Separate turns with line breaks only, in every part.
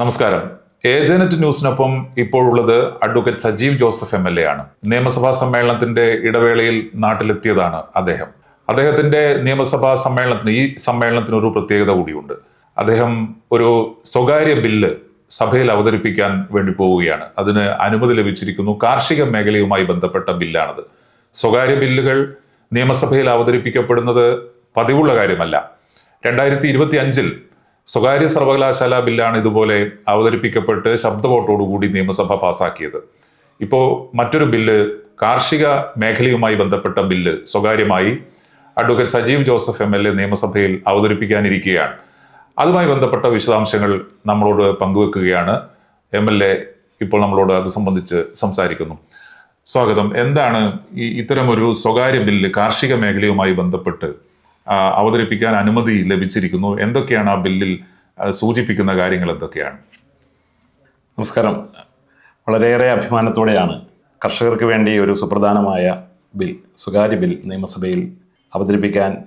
നമസ്കാരം. ഏജനറ്റ് ന്യൂസിനൊപ്പം ഇപ്പോഴുള്ളത് advocate Sajeev Joseph M L A ആണ്. നിയമസഭാ സമ്മേളനത്തിന്റെ ഇടവേളയിൽ നാട്ടിലെത്തിയതാണ് അദ്ദേഹം. അദ്ദേഹത്തിന്റെ നിയമസഭാ സമ്മേളനത്തിന് ഈ സമ്മേളനത്തിന് ഒരു പ്രത്യേകത കൂടിയുണ്ട്. അദ്ദേഹം ഒരു സ്വകാര്യ ബില്ല് സഭയിൽ അവതരിപ്പിക്കാൻ വേണ്ടി പോവുകയാണ്. അതിന് അനുമതി ലഭിച്ചിരിക്കുന്നു. കാർഷിക മേഖലയുമായി ബന്ധപ്പെട്ട ബില്ലാണത്. സ്വകാര്യ ബില്ലുകൾ നിയമസഭയിൽ അവതരിപ്പിക്കപ്പെടുന്നത് പതിവുള്ള കാര്യമല്ല. രണ്ടായിരത്തി ഇരുപത്തി അഞ്ചിൽ സ്വകാര്യ സർവകലാശാല ബില്ലാണ് ഇതുപോലെ അവതരിപ്പിക്കപ്പെട്ട് ശബ്ദവോട്ടോടുകൂടി നിയമസഭ പാസാക്കിയത്. ഇപ്പോൾ മറ്റൊരു ബില്ല് കാർഷിക മേഖലയുമായി ബന്ധപ്പെട്ട ബില്ല് സ്വകാര്യമായി advocate Sajeev Joseph M L A നിയമസഭയിൽ അവതരിപ്പിക്കാനിരിക്കുകയാണ്. അതുമായി ബന്ധപ്പെട്ട വിശദാംശങ്ങൾ നമ്മളോട് പങ്കുവെക്കുകയാണ്. എം എൽ എ ഇപ്പോൾ നമ്മളോട് അത് സംബന്ധിച്ച് സംസാരിക്കുന്നു. സ്വാഗതം. എന്താണ് ഈ ഇത്തരമൊരു സ്വകാര്യ ബില്ല് കാർഷിക മേഖലയുമായി ബന്ധപ്പെട്ട് അവതരിപ്പിക്കാൻ അനുമതി ലഭിച്ചിരിക്കുന്നു. എന്തൊക്കെയാണ് ആ ബില്ലിൽ സൂചിപ്പിക്കുന്ന കാര്യങ്ങൾ എന്തൊക്കെയാണ്?
നമസ്കാരം. വളരെയേറെ അഭിമാനത്തോടെയാണ് കർഷകർക്ക് വേണ്ടി ഒരു സുപ്രധാനമായ ബിൽ സ്വകാര്യ ബിൽ നിയമസഭയിൽ അവതരിപ്പിക്കാൻ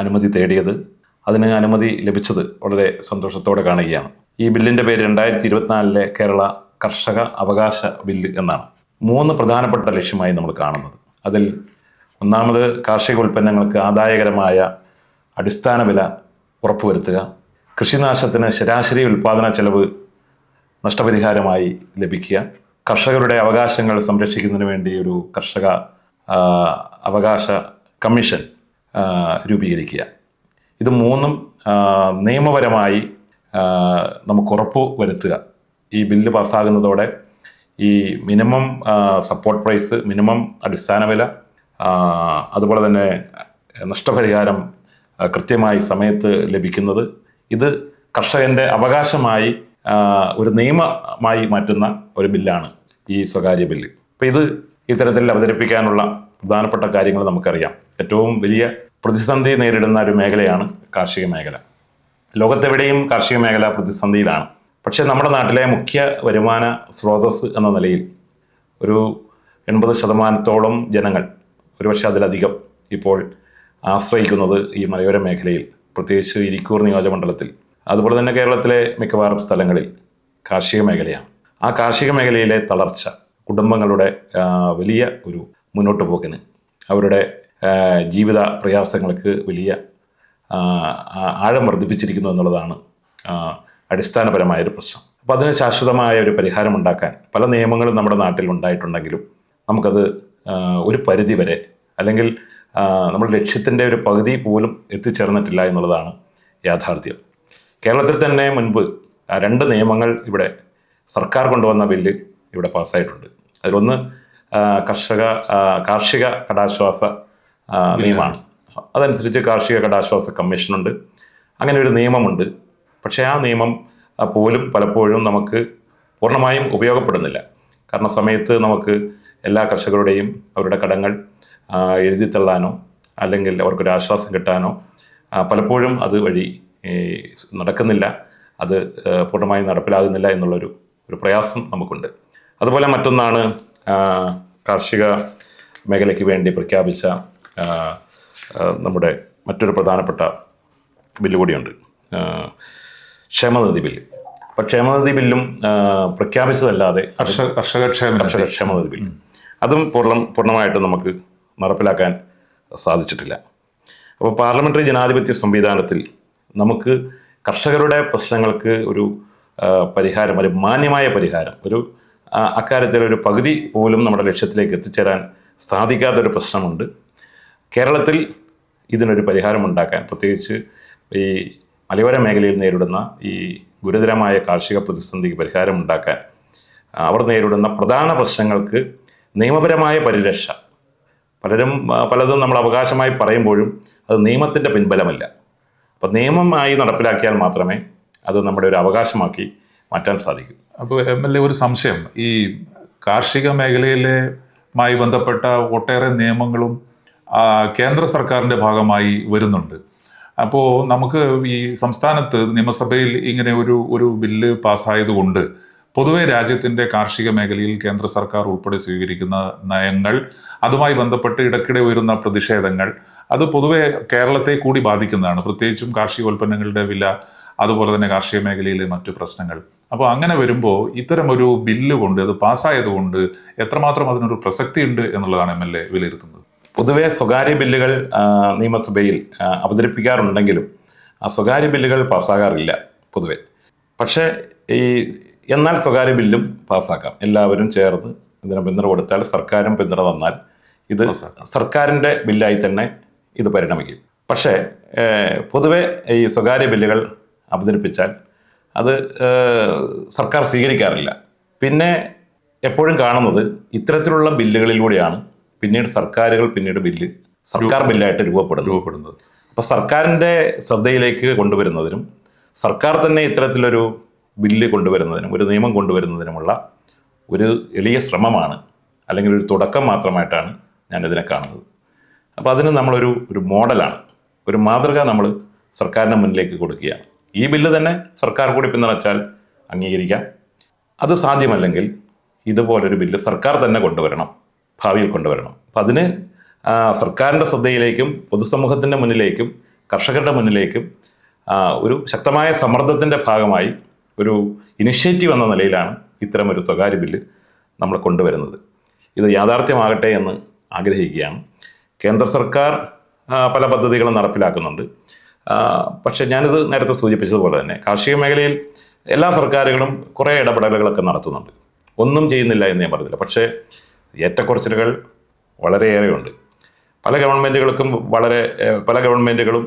അനുമതി തേടിയത് അതിന് അനുമതി ലഭിച്ചത് വളരെ സന്തോഷത്തോടെ കാണുകയാണ്. ഈ ബില്ലിന്റെ പേര് രണ്ടായിരത്തി ഇരുപത്തിനാലിലെ കേരള കർഷക അവകാശ ബില്ല് എന്നാണ്. മൂന്ന് പ്രധാനപ്പെട്ട ലക്ഷ്യമായി നമ്മൾ കാണുന്നത്. അതിൽ ഒന്നാമത് കാർഷിക ഉൽപ്പന്നങ്ങൾക്ക് ആദായകരമായ അടിസ്ഥാന വില ഉറപ്പുവരുത്തുക. കൃഷിനാശത്തിന് ശരാശരി ഉൽപാദന ചെലവ് നഷ്ടപരിഹാരമായി ലഭിക്കുക. കർഷകരുടെ അവകാശങ്ങൾ സംരക്ഷിക്കുന്നതിന് വേണ്ടി ഒരു കർഷക അവകാശ കമ്മീഷൻ രൂപീകരിക്കുക. ഇത് മൂന്നും നിയമപരമായി നമുക്ക് ഉറപ്പ് വരുത്തുക ഈ ബില്ല് പാസ്സാകുന്നതോടെ ഈ മിനിമം സപ്പോർട്ട് പ്രൈസ് മിനിമം അടിസ്ഥാന വില അതുപോലെ തന്നെ നഷ്ടപരിഹാരം കൃത്യമായി സമയത്ത് ലഭിക്കുന്നത്. ഇത് കർഷകന്റെ അവകാശമായി ഒരു നിയമമായി മാറ്റുന്ന ഒരു ബില്ലാണ് ഈ സ്വകാര്യ ബില്ല്. അപ്പം ഇത് ഇത്തരത്തിൽ അവതരിപ്പിക്കാനുള്ള പ്രധാനപ്പെട്ട കാര്യങ്ങൾ നമുക്കറിയാം. ഏറ്റവും വലിയ പ്രതിസന്ധി നേരിടുന്ന ഒരു മേഖലയാണ് കാർഷിക മേഖല. ലോകത്തെവിടെയും കാർഷിക മേഖല പ്രതിസന്ധിയിലാണ്. പക്ഷേ നമ്മുടെ നാട്ടിലെ മുഖ്യ വരുമാന സ്രോതസ് എന്ന നിലയിൽ ഒരു എൺപത് ശതമാനത്തോളം ജനങ്ങൾ ഒരുപക്ഷെ അതിലധികം ഇപ്പോൾ ആശ്രയിക്കുന്നത് ഈ മലയോര മേഖലയിൽ പ്രത്യേകിച്ച് ഇരിക്കൂർ നിയോജകമണ്ഡലത്തിൽ. അതുപോലെ തന്നെ കേരളത്തിലെ മിക്കവാറും സ്ഥലങ്ങളിൽ കാർഷിക മേഖലയാണ്. ആ കാർഷിക മേഖലയിലെ തളർച്ച കുടുംബങ്ങളുടെ വലിയ ഒരു മുന്നോട്ട് പോക്കിന് അവരുടെ ജീവിത പ്രയാസങ്ങൾക്ക് വലിയ ആഴം വർദ്ധിപ്പിച്ചിരിക്കുന്നു എന്നുള്ളതാണ് അടിസ്ഥാനപരമായ അടിസ്ഥാനപരമായൊരു പ്രശ്നം. അപ്പോൾ അതിന് ശാശ്വതമായ ഒരു പരിഹാരം ഉണ്ടാക്കാൻ പല നിയമങ്ങളും നമ്മുടെ നാട്ടിൽ ഉണ്ടായിട്ടുണ്ടെങ്കിലും നമുക്കത് ഒരു പരിധി വരെ അല്ലെങ്കിൽ നമ്മുടെ ലക്ഷ്യത്തിന്റെ ഒരു പകുതി പോലും എത്തിച്ചേർന്നിട്ടില്ല എന്നുള്ളതാണ് യാഥാർത്ഥ്യം. കേരളത്തിൽ തന്നെ മുൻപ് രണ്ട് നിയമങ്ങൾ ഇവിടെ സർക്കാർ കൊണ്ടുവന്ന ബില്ല് ഇവിടെ പാസ്സായിട്ടുണ്ട്. അതിലൊന്ന് കർഷക കാർഷിക കടാശ്വാസ നിയമമാണ്. അതനുസരിച്ച് കാർഷിക കടാശ്വാസ കമ്മീഷനുണ്ട്. അങ്ങനെ ഒരു നിയമമുണ്ട്. പക്ഷേ ആ നിയമം പോലും പലപ്പോഴും നമുക്ക് പൂർണമായും ഉപയോഗപ്പെടുന്നില്ല. കാരണം സമയത്ത് നമുക്ക് എല്ലാ കർഷകരുടെയും അവരുടെ കടങ്ങൾ എഴുതിത്തള്ളാനോ അല്ലെങ്കിൽ അവർക്കൊരു ആശ്വാസം കിട്ടാനോ പലപ്പോഴും അത് വഴി നടക്കുന്നില്ല. അത് പൂർണമായും നടപ്പിലാകുന്നില്ല എന്നുള്ളൊരു ഒരു പ്രയാസം നമുക്കുണ്ട്. അതുപോലെ മറ്റൊന്നാണ് കാർഷിക മേഖലയ്ക്ക് വേണ്ടി പ്രഖ്യാപിച്ച നമ്മുടെ മറ്റൊരു പ്രധാനപ്പെട്ട ബില്ല് കൂടിയുണ്ട്. ക്ഷേമനിധി ബില്ല്. അപ്പോൾ ക്ഷേമനിധി ബില്ലും പ്രഖ്യാപിച്ചതല്ലാതെ
കർഷക കർഷക ക്ഷേമ
കർഷക ക്ഷേമനിധി ബില്ല്. അതും പൂർണം പൂർണമായിട്ട് നമുക്ക് നടപ്പിലാക്കാൻ സാധിച്ചിട്ടില്ല. അപ്പോൾ പാർലമെന്ററി ജനാധിപത്യ സംവിധാനത്തിൽ നമുക്ക് കർഷകരുടെ പ്രശ്നങ്ങൾക്ക് ഒരു പരിഹാരം ഒരു മാന്യമായ പരിഹാരം ഒരു അക്കാര്യത്തിലൊരു പകുതി പോലും നമ്മുടെ ലക്ഷ്യത്തിലേക്ക് എത്തിച്ചേരാൻ സാധിക്കാത്തൊരു പ്രശ്നമുണ്ട്. കേരളത്തിൽ ഇതിനൊരു പരിഹാരമുണ്ടാക്കാൻ പ്രത്യേകിച്ച് ഈ മലയോര മേഖലയിൽ നേരിടുന്ന ഈ ഗുരുതരമായ കാർഷിക പ്രതിസന്ധിക്ക് പരിഹാരമുണ്ടാക്കാൻ അവർ നേരിടുന്ന പ്രധാന പ്രശ്നങ്ങൾക്ക് നിയമപരമായ പരിരക്ഷ പലരും പലതും നമ്മൾ അവകാശമായി പറയുമ്പോഴും അത് നിയമത്തിന്റെ പിൻബലമല്ല. അപ്പം നിയമമായി നടപ്പിലാക്കിയാൽ മാത്രമേ അത് നമ്മുടെ ഒരു അവകാശമാക്കി മാറ്റാൻ സാധിക്കൂ.
അപ്പോൾ എം എൽ എ ഒരു സംശയം. ഈ കാർഷിക മേഖലയിലെ മായി ബന്ധപ്പെട്ട ഒട്ടേറെ നിയമങ്ങളും കേന്ദ്ര സർക്കാരിന്റെ ഭാഗമായി വരുന്നുണ്ട്. അപ്പോൾ നമുക്ക് ഈ സംസ്ഥാനത്ത് നിയമസഭയിൽ ഇങ്ങനെ ഒരു ഒരു ബില്ല് പാസ്സായതുകൊണ്ട് പൊതുവെ രാജ്യത്തിന്റെ കാർഷിക മേഖലയിൽ കേന്ദ്ര സർക്കാർ ഉൾപ്പെടെ സ്വീകരിക്കുന്ന നയങ്ങൾ അതുമായി ബന്ധപ്പെട്ട് ഇടയ്ക്കിടെ ഉയരുന്ന പ്രതിഷേധങ്ങൾ അത് പൊതുവെ കേരളത്തെ കൂടി ബാധിക്കുന്നതാണ്. പ്രത്യേകിച്ചും കാർഷിക ഉൽപ്പന്നങ്ങളുടെ വില അതുപോലെ തന്നെ കാർഷിക മേഖലയിലെ മറ്റു പ്രശ്നങ്ങൾ. അപ്പോൾ അങ്ങനെ വരുമ്പോൾ ഇത്തരം ഒരു ബില്ല് കൊണ്ട് അത് പാസ്സായത് കൊണ്ട് എത്രമാത്രം അതിനൊരു പ്രസക്തി ഉണ്ട് എന്നുള്ളതാണ് എം എൽ എ വിലയിരുത്തുന്നത്.
പൊതുവെ സ്വകാര്യ ബില്ലുകൾ നിയമസഭയിൽ അവതരിപ്പിക്കാറുണ്ടെങ്കിലും ആ സ്വകാര്യ ബില്ലുകൾ പാസ്സാകാറില്ല പൊതുവെ. പക്ഷേ ഈ എന്നാൽ സ്വകാര്യ ബില്ലും പാസ്സാക്കാം. എല്ലാവരും ചേർന്ന് ഇതിന് പിന്തുണ കൊടുത്താൽ സർക്കാരും പിന്തുണ തന്നാൽ ഇത് സർക്കാരിന്റെ ബില്ലായി തന്നെ ഇത് പരിണമിക്കും. പക്ഷേ പൊതുവെ ഈ സ്വകാര്യ ബില്ലുകൾ അവതരിപ്പിച്ചാൽ അത് സർക്കാർ സ്വീകരിക്കാറില്ല. പിന്നെ എപ്പോഴും കാണുന്നത് ഇത്തരത്തിലുള്ള ബില്ലുകളിലൂടെയാണ് പിന്നീട് സർക്കാരുകൾ പിന്നീട് ബില്ല് സർക്കാർ ബില്ലായിട്ട് രൂപപ്പെടുന്നത്.
രൂപപ്പെടുന്നത്.
അപ്പോൾ സർക്കാരിന്റെ ശ്രദ്ധയിലേക്ക് കൊണ്ടുവരുന്നതിനും സർക്കാർ തന്നെ ഇത്തരത്തിലൊരു ബില്ല് കൊണ്ടുവരുന്നതിനും ഒരു നിയമം കൊണ്ടുവരുന്നതിനുമുള്ള ഒരു എളിയ ശ്രമമാണ് അല്ലെങ്കിൽ ഒരു തുടക്കം മാത്രമായിട്ടാണ് ഞാനിതിനെ കാണുന്നത്. അപ്പോൾ അതിന് നമ്മളൊരു ഒരു മോഡലാണ്. ഒരു മാതൃക നമ്മൾ സർക്കാരിന്റെ മുന്നിലേക്ക് കൊടുക്കുകയാണ്. ഈ ബില്ല് തന്നെ സർക്കാർ കൂടി പിന്തുണച്ചാൽ അംഗീകരിക്കാം. അത് സാധ്യമല്ലെങ്കിൽ ഇതുപോലൊരു ബില്ല് സർക്കാർ തന്നെ കൊണ്ടുവരണം ഭാവിയിൽ കൊണ്ടുവരണം. അപ്പം അതിന് സർക്കാരിന്റെ ശ്രദ്ധയിലേക്കും പൊതുസമൂഹത്തിന്റെ മുന്നിലേക്കും കർഷകരുടെ മുന്നിലേക്കും ഒരു ശക്തമായ സമ്മർദ്ദത്തിന്റെ ഭാഗമായി ഒരു ഇനിഷ്യേറ്റീവ് എന്ന നിലയിലാണ് ഇത്തരം ഒരു സ്വകാര്യ ബില്ല് നമ്മൾ കൊണ്ടുവരുന്നത്. ഇത് യാഥാർത്ഥ്യമാകട്ടെ എന്ന് ആഗ്രഹിക്കുകയാണ്. കേന്ദ്ര സർക്കാർ പല പദ്ധതികളും നടപ്പിലാക്കുന്നുണ്ട്. പക്ഷേ ഞാനിത് നേരത്തെ സൂചിപ്പിച്ചതുപോലെ തന്നെ കാർഷിക മേഖലയിൽ എല്ലാ സർക്കാരുകളും കുറേ ഇടപെടലുകളൊക്കെ നടത്തുന്നുണ്ട്. ഒന്നും ചെയ്യുന്നില്ല എന്ന് ഞാൻ പറഞ്ഞില്ല. പക്ഷേ ഏറ്റക്കുറച്ചിലുകൾ വളരെയേറെയുണ്ട്. പല ഗവൺമെന്റുകൾക്കും വളരെ പല ഗവൺമെന്റുകളും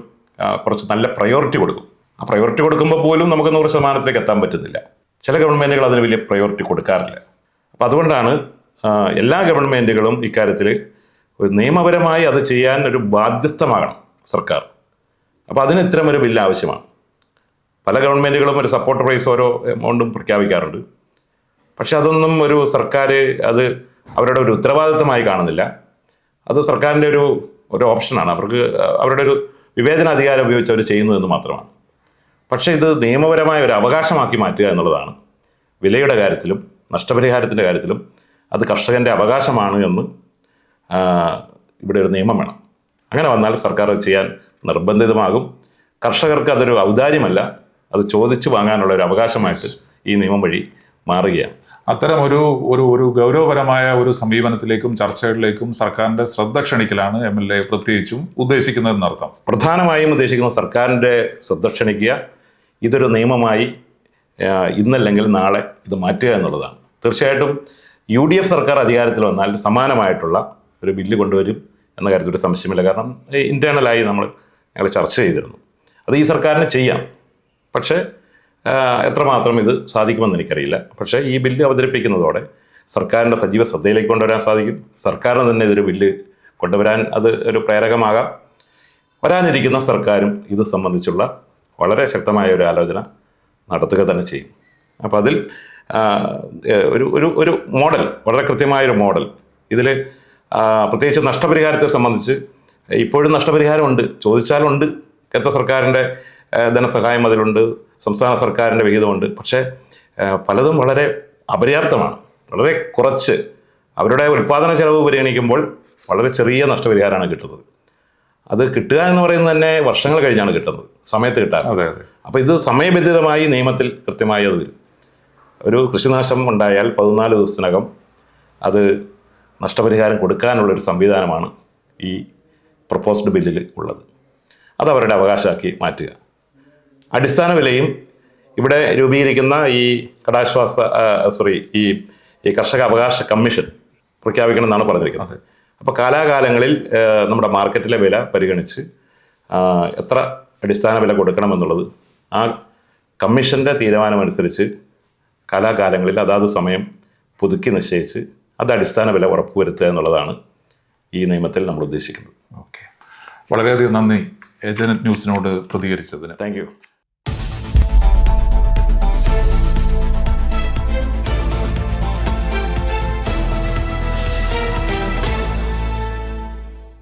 കുറച്ച് നല്ല പ്രയോറിറ്റി കൊടുക്കും. ആ പ്രയോറിറ്റി കൊടുക്കുമ്പോൾ പോലും നമുക്ക് നൂറ് ശതമാനത്തിലേക്ക് എത്താൻ പറ്റുന്നില്ല. ചില ഗവൺമെന്റുകൾ അതിന് വലിയ പ്രയോറിറ്റി കൊടുക്കാറില്ല. അപ്പോൾ അതുകൊണ്ടാണ് എല്ലാ ഗവൺമെന്റുകളും ഇക്കാര്യത്തിൽ ഒരു നിയമപരമായി അത് ചെയ്യാൻ ഒരു ബാധ്യസ്ഥമാകണം സർക്കാർ. അപ്പോൾ അതിന് ഇത്തരം ഒരു ബില്ല് ആവശ്യമാണ്. പല ഗവൺമെന്റുകളും ഒരു സപ്പോർട്ട് പ്രൈസ് ഓരോ എമൗണ്ടും പ്രഖ്യാപിക്കാറുണ്ട്. പക്ഷെ അതൊന്നും ഒരു സർക്കാർ അത് അവരുടെ ഒരു ഉത്തരവാദിത്തമായി കാണുന്നില്ല. അത് സർക്കാരിന്റെ ഒരു ഒരു ഓപ്ഷനാണ് അവർക്ക് അവരുടെ ഒരു വിവേചനാധികാരം ഉപയോഗിച്ച് അവർ ചെയ്യുന്നതെന്ന് മാത്രമാണ്. പക്ഷേ ഇത് നിയമപരമായ ഒരു അവകാശമാക്കി മാറ്റുക എന്നുള്ളതാണ്. വിലയുടെ കാര്യത്തിലും നഷ്ടപരിഹാരത്തിന്റെ കാര്യത്തിലും അത് കർഷകന്റെ അവകാശമാണ് എന്ന് ഇവിടെ ഒരു നിയമം വേണം. അങ്ങനെ വന്നാൽ സർക്കാർ ചെയ്യാൻ നിർബന്ധിതമാകും. കർഷകർക്ക് അതൊരു ഔദാര്യമല്ല. അത് ചോദിച്ചു വാങ്ങാനുള്ള ഒരു അവകാശമായിട്ട് ഈ നിയമം വഴി മാറുകയാണ്.
അത്തരം ഒരു ഒരു ഒരു ഗൗരവപരമായ ഒരു സമീപനത്തിലേക്കും ചർച്ചകളിലേക്കും സർക്കാരിന്റെ ശ്രദ്ധ ക്ഷണിക്കലാണ് എം എൽ എ പ്രത്യേകിച്ചും ഉദ്ദേശിക്കുന്നതെന്നർത്ഥം.
പ്രധാനമായും ഉദ്ദേശിക്കുന്നത് സർക്കാരിന്റെ ശ്രദ്ധ ക്ഷണിക്കുക ഇതൊരു നിയമമായി ഇന്നല്ലെങ്കിൽ നാളെ ഇത് മാറ്റുക എന്നുള്ളതാണ്. തീർച്ചയായിട്ടും യു ഡി എഫ് സർക്കാർ അധികാരത്തിൽ വന്നാൽ സമാനമായിട്ടുള്ള ഒരു ബില്ല് കൊണ്ടുവരും എന്ന കാര്യത്തിൽ ഒരു സംശയമില്ല. കാരണം ഇന്റേർണലായി നമ്മൾ ഞങ്ങൾ ചർച്ച ചെയ്തിരുന്നു. അത് ഈ സർക്കാരിന് ചെയ്യാം. പക്ഷേ എത്രമാത്രം ഇത് സാധിക്കുമെന്ന് എനിക്കറിയില്ല. പക്ഷേ ഈ ബില്ല് അവതരിപ്പിക്കുന്നതോടെ സർക്കാരിന്റെ സജീവ ശ്രദ്ധയിലേക്ക് കൊണ്ടുവരാൻ സാധിക്കും. സർക്കാരിന് തന്നെ ഇതൊരു ബില്ല് കൊണ്ടുവരാൻ അത് ഒരു പ്രേരകമാകാം. വരാനിരിക്കുന്ന സർക്കാരും ഇത് സംബന്ധിച്ചുള്ള വളരെ ശക്തമായ ഒരു ആലോചന നടത്തുക തന്നെ ചെയ്യും. അപ്പോൾ അതിൽ ഒരു ഒരു ഒരു മോഡൽ വളരെ കൃത്യമായൊരു മോഡൽ. ഇതിൽ പ്രത്യേകിച്ച് നഷ്ടപരിഹാരത്തെ സംബന്ധിച്ച് ഇപ്പോഴും നഷ്ടപരിഹാരമുണ്ട്. ചോദിച്ചാലുണ്ട്. കേന്ദ്ര സർക്കാരിന്റെ ധനസഹായം അതിലുണ്ട്. സംസ്ഥാന സർക്കാരിന്റെ വിഹിതമുണ്ട്. പക്ഷേ പലതും വളരെ അപര്യാപ്തമാണ്. വളരെ കുറച്ച്. അവരുടെ ഉൽപ്പാദന ചെലവ് പരിഗണിക്കുമ്പോൾ വളരെ ചെറിയ നഷ്ടപരിഹാരമാണ് കിട്ടുന്നത്. അത് കിട്ടുക എന്ന് പറയുന്നത് തന്നെ വർഷങ്ങൾ കഴിഞ്ഞാണ് കിട്ടുന്നത്. സമയത്ത് കിട്ടാറ്
അതെ അതെ.
അപ്പോൾ ഇത് സമയബന്ധിതമായി നിയമത്തിൽ കൃത്യമായി അത് വരും. ഒരു കൃഷിനാശം ഉണ്ടായാൽ പതിനാല് ദിവസത്തിനകം അത് നഷ്ടപരിഹാരം കൊടുക്കാനുള്ളൊരു സംവിധാനമാണ് ഈ പ്രപ്പോസ്ഡ് ബില്ലിൽ ഉള്ളത്. അത് അവരുടെ അവകാശമാക്കി മാറ്റുക. അടിസ്ഥാന വിലയും ഇവിടെ രൂപീകരിക്കുന്ന ഈ കടാശ്വാസ സോറി ഈ ഈ കർഷക അവകാശ കമ്മീഷൻ പ്രഖ്യാപിക്കണം എന്നാണ് പറഞ്ഞിരിക്കുന്നത്. അപ്പോൾ കാലാകാലങ്ങളിൽ നമ്മുടെ മാർക്കറ്റിലെ വില പരിഗണിച്ച് എത്ര അടിസ്ഥാന വില കൊടുക്കണമെന്നുള്ളത് ആ കമ്മീഷന്റെ തീരുമാനമനുസരിച്ച് കാലാകാലങ്ങളിൽ അതാത് സമയം പുതുക്കി നിശ്ചയിച്ച് അത് അടിസ്ഥാന വില ഉറപ്പുവരുത്തുക എന്നുള്ളതാണ് ഈ നിയമത്തിൽ നമ്മൾ ഉദ്ദേശിക്കുന്നത്.
ഓക്കെ. വളരെയധികം നന്ദി. ഏജനറ്റ് ന്യൂസിനോട് പ്രതികരിച്ചതിന്.
Thank you.